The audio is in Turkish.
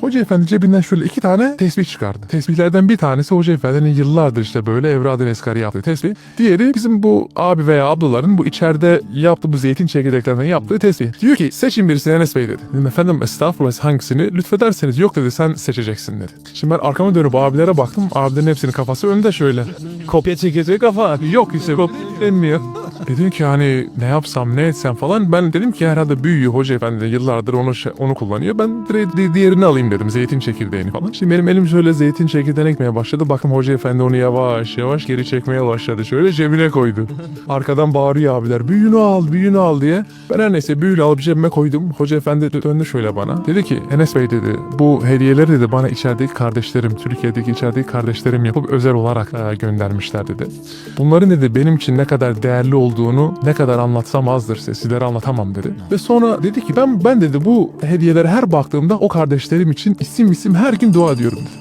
Hoca efendi cebinden şöyle iki tane tesbih çıkardı. Tesbihlerden bir tanesi hoca efendinin yıllardır işte böyle evradı eskari yaptığı tesbih. Diğeri bizim bu abi veya ablaların bu içeride yaptığı bu zeytin çekirdeklerinden yaptığı tesbih. Diyor ki seçin birisini Enes Bey dedi. Dedim efendim estağfurullah hangisini lütfederseniz yok dedi sen seçeceksin dedi. Şimdi ben arkama dönüp abilere baktım. Abilerin hepsinin kafası önde şöyle. Kopya çekecek kafa. Yok işte kopya denmiyor. Dedim ki hani ne yapsam ne etsem falan. Ben dedim ki herhalde büyüyor hoca efendi yıllardır onu şey- onu kullanıyor. Ben direkt di- diğerini alayım dedim zeytin çekirdeğini falan. Şimdi benim elim şöyle zeytin çekirdeğine ekmeye başladı. Bakın hoca efendi onu yavaş yavaş geri çekmeye başladı. Şöyle cebine koydu. Arkadan bağırıyor abiler büyüğünü al büyüğünü al diye. Ben her neyse büyüğünü alıp cebime koydum. Hoca efendi döndü şöyle bana. Dedi ki Enes Bey dedi bu hediyeleri dedi bana içerideki kardeşlerim Türkiye'deki içerideki kardeşlerim yapıp özel olarak göndermişler dedi. Bunların dedi benim için ne kadar değerli olduğunu ne kadar anlatsam azdır size sizlere anlatamam dedi. Ve sonra dedi ki ben ben dedi bu hediyelere her baktığımda o kardeşlerim için isim isim her gün dua ediyorum dedi.